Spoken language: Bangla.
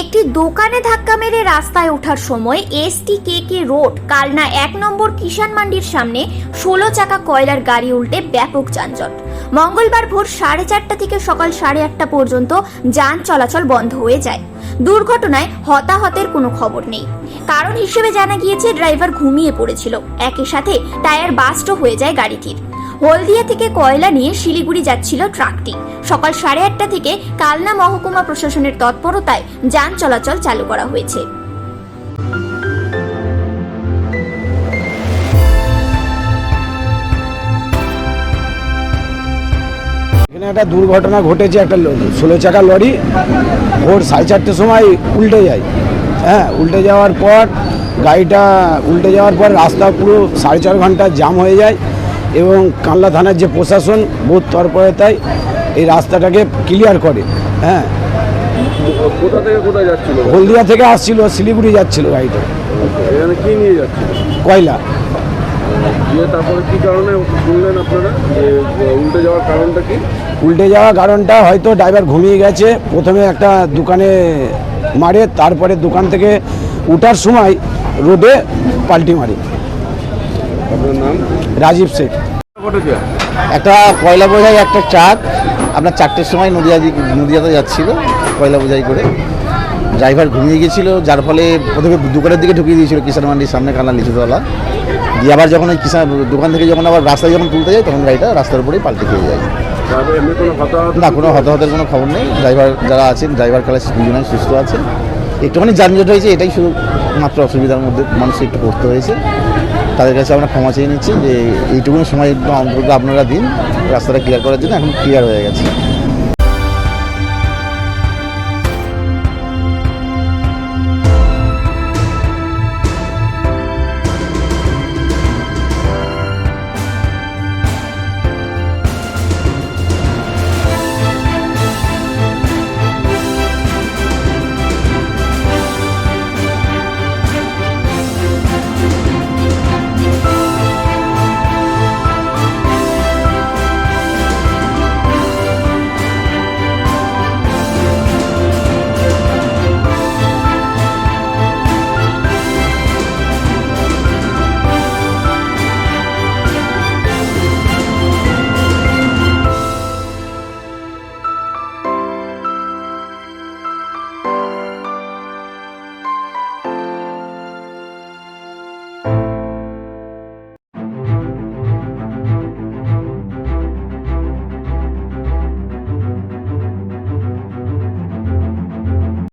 একটি দোকানে ধাক্কা মেরে রাস্তায় ওঠার সময় ST K K road, Kalna এক নম্বর কিষান মান্ডির সামনে ষোলো চাকা কয়লার গাড়ি উল্টে ব্যাপক যানজট। মঙ্গলবার ভোর সাড়ে চারটা থেকে সকাল সাড়ে আটটা পর্যন্ত যান চলাচল বন্ধ হয়ে যায়। দুর্ঘটনায় হতাহতের কোনো খবর নেই। কারণ হিসেবে জানা গিয়েছে, ড্রাইভার ঘুমিয়ে পড়েছিল। একই সাথে টায়ার বাস্ট হয়ে যায় গাড়িটির। হলদিয়া থেকে কয়লা নিয়ে শিলিগুড়ি যাচ্ছিল ট্রাকটি। সকাল সাড়ে আটটা থেকে কালনা মহকুমা প্রশাসনের তৎপরতায় যান চলাচল চালু করা হয়েছে। এখানে একটা দুর্ঘটনা ঘটেছে, একটা ষোলো চাকা লরি ভোর সাড়ে চারটের সময় উল্টে যায়। হ্যাঁ উল্টে যাওয়ার পর গাড়িটা উল্টে যাওয়ার পর রাস্তা পুরো সাড়ে চার ঘণ্টা জাম হয়ে যায়। এবং কানলা থানার যে প্রশাসন বহুত তৎপরতায় এই রাস্তাটাকে ক্লিয়ার করে হ্যাঁ। কোথা থেকে কোথায় যাচ্ছিল? হলদিয়া থেকে আসছিল শিলিগুড়ি যাচ্ছিল গাড়িটা। এখানে কি নিয়ে যাচ্ছিল? কয়লা। দিয়ে তারপরে কি কারণে শুনলেন আপনারা? যে উল্টে যাওয়ার কারণটা কি? উল্টে যাওয়ার কারণটা হয়তো ড্রাইভার ঘুমিয়ে গেছে প্রথমে একটা দোকানে মারে তারপরে দোকান থেকে উঠার সময় রোডে পাল্টি মারে। আপনার নাম? রাজীব শেখ। একটা কয়লা বোঝাই একটা ট্রাক আপনার চারটের সময় নদিয়া নদিয়াতে যাচ্ছিল কয়লা বোঝাই করে। ড্রাইভার ঘুমিয়ে গিয়েছিল যার ফলে প্রথমে দোকানের দিকে ঢুকিয়ে দিয়েছিল কিষান মান্ডির সামনে কানা নিচুতলা দিয়ে আবার যখন ওই কিষান দোকান থেকে যখন আবার রাস্তায় যখন তুলতে যায় তখন গাড়িটা রাস্তার উপরেই পাল্টে খেয়ে যায়। না কোনো হতাহতের কোনো খবর নেই। ড্রাইভার যারা আছেন ড্রাইভার খেলা দুজনেই সুস্থ আছে একটুখানি যানজট হয়েছে এটাই শুধু মাত্র অসুবিধার মধ্যে মানুষকে একটু পড়তে হয়েছে। তাদের কাছে আমরা ক্ষমা চেয়ে নিচ্ছি যে এইটুকুন সময় একদম অন্তত আপনারা দিন, রাস্তাটা ক্লিয়ার করার জন্য এখন ক্লিয়ার হয়ে গেছে।